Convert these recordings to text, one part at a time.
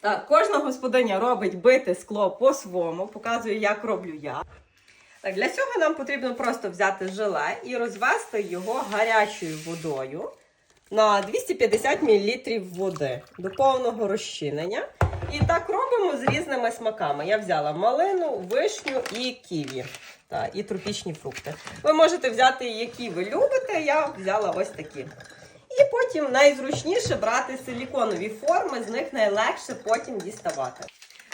Так, кожна господиня робить бите скло по-своєму, показую, як роблю я. Так, для цього нам потрібно просто взяти желе і розвести його гарячою водою на 250 мл води до повного розчинення. І так робимо з різними смаками. Я взяла малину, вишню і ківі. Та, і тропічні фрукти. Ви можете взяти, які ви любите. Я взяла ось такі. І потім найзручніше брати силіконові форми, з них найлегше потім діставати.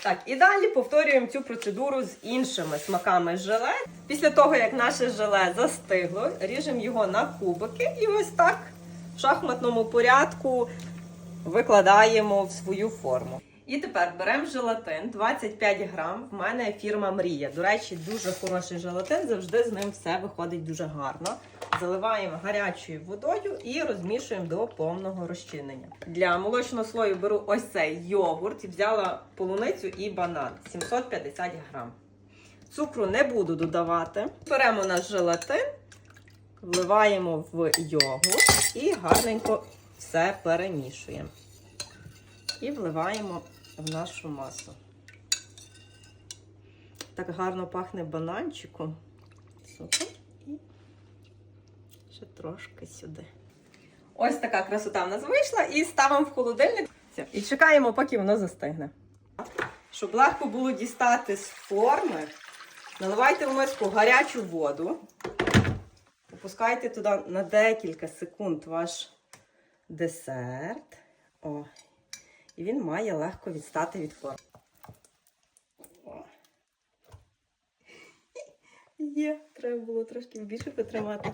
Так, і далі повторюємо цю процедуру з іншими смаками желе. Після того, як наше желе застигло, ріжемо його на кубики і ось так в шахматному порядку викладаємо в свою форму. І тепер беремо желатин 25 грам. В мене фірма Мрія. До речі, дуже хороший желатин, завжди з ним все виходить дуже гарно. Заливаємо гарячою водою і розмішуємо до повного розчинення. Для молочного слою беру ось цей йогурт. Взяла полуницю і банан 750 грам. Цукру не буду додавати. Беремо наш желатин, вливаємо в йогурт і гарненько все перемішуємо. І вливаємо в нашу масу. Так гарно пахне бананчиком. Супер. Ще трошки сюди. Ось така красота в нас вийшла. І ставимо в холодильник. І чекаємо, поки воно застигне. Щоб легко було дістати з форми, наливайте в миску гарячу воду. Опускайте туди на декілька секунд ваш десерт. О. І він має легко відстати від форми. Є, треба було трошки більше потримати.